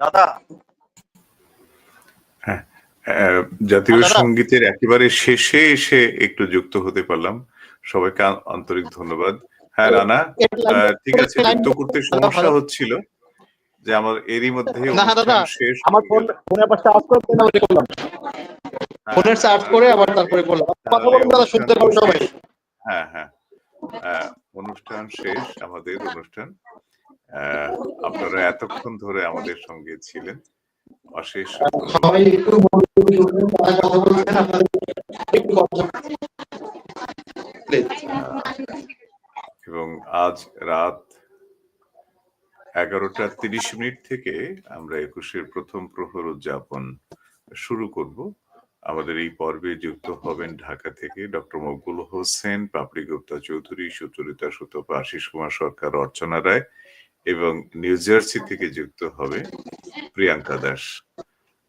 দাদা। আহ, জাতীয় সঙ্গীতের একেবারে শেষে এসে একটু যুক্ত হতে পারলাম। সবাইকে আন্তরিক ধন্যবাদ। হ্যাঁ রানা ঠিক আছে যুক্ত করতে সমস্যা হচ্ছিল যে আমার এরই মধ্যে শেষ আমার ফোন ফোনে আবার চার্জ করে করলাম। হ্যাঁ, ফোনের চার্জ করে আবার তারপরে করলাম। কথা বলুন দাদা শুনতে সবাই। হ্যাঁ হ্যাঁ। অনুষ্ঠান শেষ আমাদের অনুষ্ঠান। আহ, আপনারা এতক্ষণ ধরে আমাদের সঙ্গে ছিলেন। অশেষ এবং আজ রাত এগারোটা তিরিশ মিনিট থেকে আমরা একুশের প্রথম প্রহর উদযাপন শুরু করব। আমাদের এই পর্বে যুক্ত হবেন ঢাকা থেকে ডক্টর মকবুল হোসেন, পাপড়ি গুপ্তা চৌধুরী, সুচরিতা সুতপা, আশিস কুমার সরকার, অর্চনা রায় এবং নিউ জার্সি থেকে যুক্ত হবে প্রিয়াঙ্কা দাস।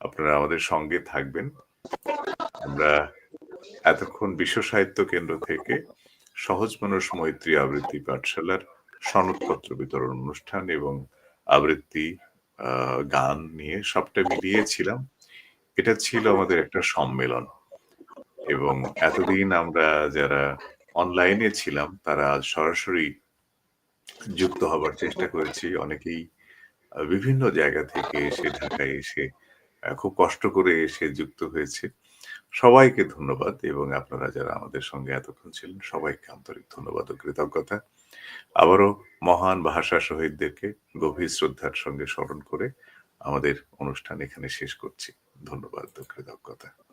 আপনারা আমাদের সঙ্গে থাকবেন। আমরা এতক্ষণ বিশ্ব সাহিত্য কেন্দ্র থেকে সহজ মানুষ মৈত্রী আবৃত্তি পাঠশালার সনদপত্র বিতরণ অনুষ্ঠান এবং আবৃত্তি গান নিয়ে সবটা মিলিয়েছিলাম। এটা ছিল আমাদের একটা সম্মেলন। এবং এতদিন আমরা যারা অনলাইনে ছিলাম, তারা সরাসরি যুক্ত হবার চেষ্টা করেছি। অনেকেই বিভিন্ন জায়গা থেকে এসে, ঢাকায় এসে খুব কষ্ট করে এসে যুক্ত হয়েছে। সবাইকে ধন্যবাদ এবং আপনারা যারা আমাদের সঙ্গে এতক্ষণ ছিলেন, সবাইকে আন্তরিক ধন্যবাদ ও কৃতজ্ঞতা। আবারও মহান ভাষা শহীদদেরকে গভীর শ্রদ্ধার সঙ্গে স্মরণ করে আমাদের অনুষ্ঠান এখানে শেষ করছি। ধন্যবাদ ও কৃতজ্ঞতা।